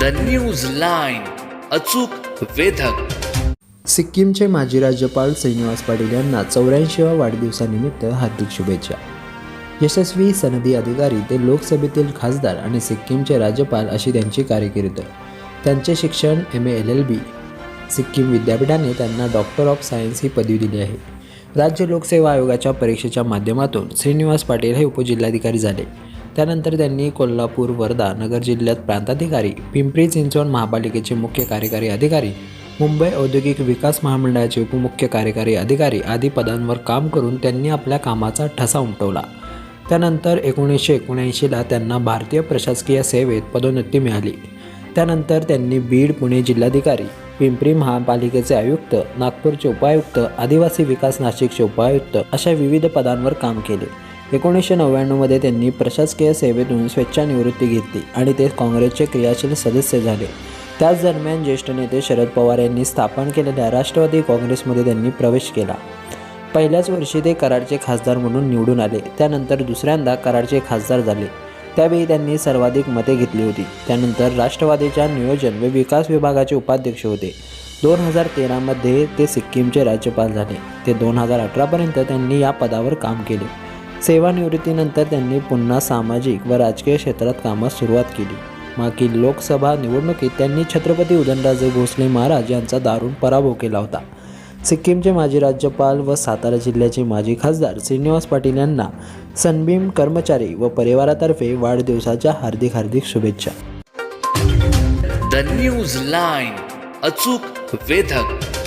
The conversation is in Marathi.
द न्यूज लाईन अचूक वेधक. सिक्कीमचे माजी राज्यपाल श्रीनिवास पाटील यांना चौऱ्याऐंशीव्या वाढदिवसानिमित्त हार्दिक शुभेच्छा. यशस्वी सनदी अधिकारी ते लोकसभेतील खासदार आणि सिक्कीमचे राज्यपाल अशी त्यांची कारकीर्द. त्यांचे शिक्षण M A L L B Sikkim विद्यापीठाने त्यांना डॉक्टर ऑफ सायन्स ही पदवी दिली आहे. राज्य लोकसेवा आयोगाच्या परीक्षेच्या माध्यमातून श्रीनिवास पाटील हे उपजिल्हाधिकारी झाले. त्यानंतर त्यांनी कोल्हापूर वर्धा नगर जिल्ह्यात प्रांताधिकारी पिंपरी चिंचवड महापालिकेचे मुख्य कार्यकारी अधिकारी मुंबई औद्योगिक विकास महामंडळाचे उपमुख्य कार्यकारी अधिकारी आदी पदांवर काम करून त्यांनी आपल्या कामाचा ठसा उमटवला. त्यानंतर एकोणीसशे एकोणऐंशीला त्यांना भारतीय प्रशासकीय सेवेत पदोन्नती मिळाली. त्यानंतर त्यांनी बीड पुणे जिल्हाधिकारी पिंपरी महापालिकेचे आयुक्त नागपूरचे उपायुक्त आदिवासी विकास नाशिकचे उपायुक्त अशा विविध पदांवर काम केले. एकोणीसशे नव्याण्णवमध्ये त्यांनी प्रशासकीय सेवेतून स्वेच्छानिवृत्ती घेतली आणि ते काँग्रेसचे क्रियाशील सदस्य झाले. त्याच दरम्यान ज्येष्ठ नेते शरद पवार यांनी स्थापन केलेल्या राष्ट्रवादी काँग्रेसमध्ये त्यांनी प्रवेश केला. पहिल्याच वर्षी ते कराडचे खासदार म्हणून निवडून आले. त्यानंतर दुसऱ्यांदा कराडचे खासदार झाले. त्यावेळी त्यांनी सर्वाधिक मते घेतली होती. त्यानंतर राष्ट्रवादीच्या नियोजन व विकास विभागाचे उपाध्यक्ष होते. दोन हजार तेरामध्ये ते सिक्कीमचे राज्यपाल झाले. ते दोन हजार अठरापर्यंत त्यांनी या पदावर काम केले. सेवानिवृत्तीनंतर त्यांनी पुन्हा सामाजिक व राजकीय क्षेत्रात कामास सुरुवात केली. मागील लोकसभा निवडणुकीत त्यांनी छत्रपती उदयनराजे भोसले महाराज यांचा दारुण पराभव केला होता. सिक्कीमचे माजी राज्यपाल व सातारा जिल्ह्याचे माजी खासदार श्रीनिवास पाटील यांना सनबीम कर्मचारी व परिवारातर्फे वाढदिवसाच्या हार्दिक हार्दिक शुभेच्छा. द न्यूज लाईन अचूक वेधक.